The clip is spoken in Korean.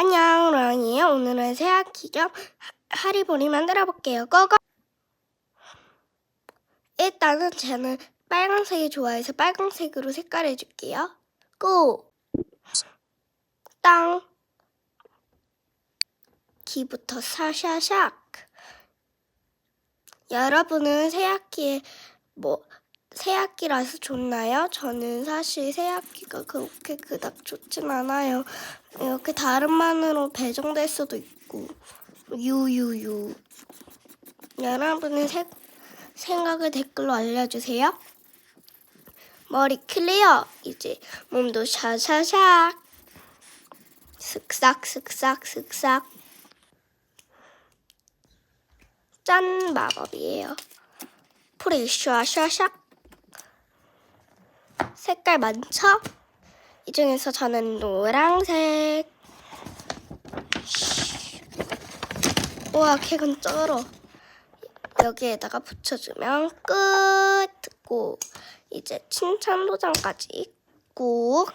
안녕, 로랑이에요. 오늘은 새학기 겸 하- 하리보리 만들어 볼게요. 고고! 일단은 저는 빨간색이 좋아해서 빨간색으로 색깔 해 줄게요. 고! 땅! 기부터 샤샤샥! 여러분은 새학기에 뭐 새학기라서 좋나요? 저는 사실 새학기가 그렇게 그닥 좋진 않아요. 이렇게 다른 만으로 배정될 수도 있고 유유유. 여러분의 세, 생각을 댓글로 알려주세요. 머리 클리어. 이제 몸도 샤샤샥. 슥싹 슥싹 슥싹. 짠 마법이에요. 풀이 샤샤샥. 색깔 많죠? 이 중에서 저는 노란색. 우와, 객은 쩔어. 여기에다가 붙여주면 끝. 고 이제 칭찬 도장까지 꾹.